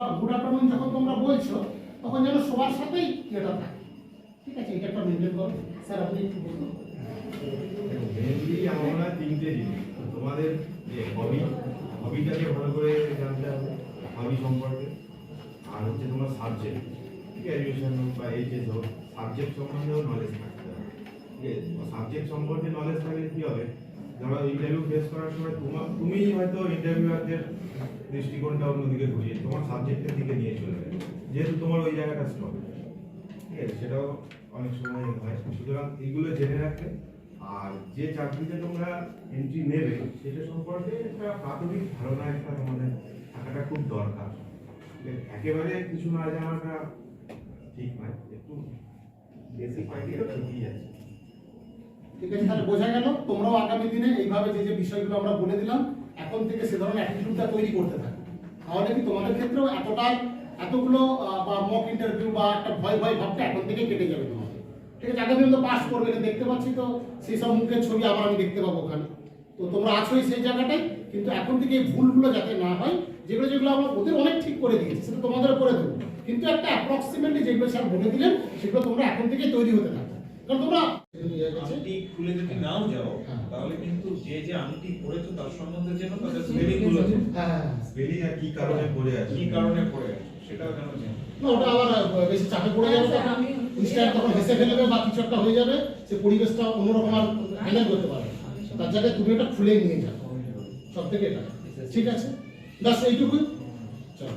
Good afternoon যখন তোমরা বলছো, তখন যেন সবার সাথেই এটা থাকে। ঠিক আছে, এটা একটা মেনটেন করো। স্যার, আপনি একটু বলুন। সম্পর্কে। আর হচ্ছে তোমার সাবজেক্ট সাবজেক্ট নলেজ ঠিক আছে সাবজেক্ট সম্পর্কে নলেজ থাকলে কি হবে? ধরো ইন্টারভিউ ফেস করার সময় তোমার তুমি হয়তো ইন্টারভিউয়ারদের দৃষ্টিকোণটা অন্যদিকে ঘুরিয়ে, তোমার সাবজেক্টের দিকে নিয়ে চলে যাবে যেহেতু তোমার ওই জায়গাটা স্ট্রং ঠিক আছে, সেটাও অনেক সময় হয়। সুতরাং এগুলো জেনে রাখলে আর যে চাকরিতে তোমরা এন্ট্রি নেবে, সেটা সম্পর্কে একটা প্রাথমিক ধারণা একটা তোমাদের থাকাটা খুব দরকার। একেবারে কিছু না জানাটা ঠিক নয়। একটু বেসিক আইডিয়া ঠিকই আছে ঠিক আছে, তাহলে বোঝা গেল তোমরাও আগামী দিনে এইভাবে যে যে বিষয়গুলো আমরা বলে দিলাম, এখন থেকে সে ধরনের অ্যাটিটিউডটা তৈরি করতে থাকো। তাহলে কি তোমাদের ক্ষেত্রেও এতটা, এতগুলো বা মক ইন্টারভিউ বা একটা ভয় ভয় ভাবটা এখন থেকে কেটে যাবে তোমাদের। ঠিক আছে, আগামী দিন তো পাস করবে দেখতে পাচ্ছি তো সেই সব মুখের ছবি আবার আমি দেখতে পাবো ওখানে। তো তোমরা আছোই সেই জায়গাটায়, কিন্তু এখন থেকে এই ভুলগুলো যাতে না হয়, যেগুলো যেগুলো আমরা ওদের অনেক ঠিক করে দিয়েছি, সেটা তোমাদের করে দেবো কিন্তু একটা অ্যাপ্রক্সিমেটলি যেগুলো স্যার বলে দিলেন, সেগুলো তোমরা এখন থেকে তৈরি হতে থাকো। তোমরা আংটি খুলে যদি নাও যাও। তাহলে কিন্তু যে যে আংটি পরেছো তার সম্বন্ধে যেন তাদের স্পেলিংগুলো হ্যাঁ। স্পেলিং আর কি কারণে পড়ে আছে? কি কারণে পড়ে আছে সেটাও যেন না ওটা আবার বেশি চাপে পড়ে যাবে ইনস্ট্যান্ট তখন হেসে ফেলবে বা কিছু একটা হয়ে যাবে সে পরিবেশটা অন্যরকম আর হ্যান্ডেল করতে পারবে না। তার জায়গায় তুমি ওটা খুলে নিয়ে যাবে সব থেকে এটা। ঠিক আছে? ব্যাস এইটুকুই। চলো।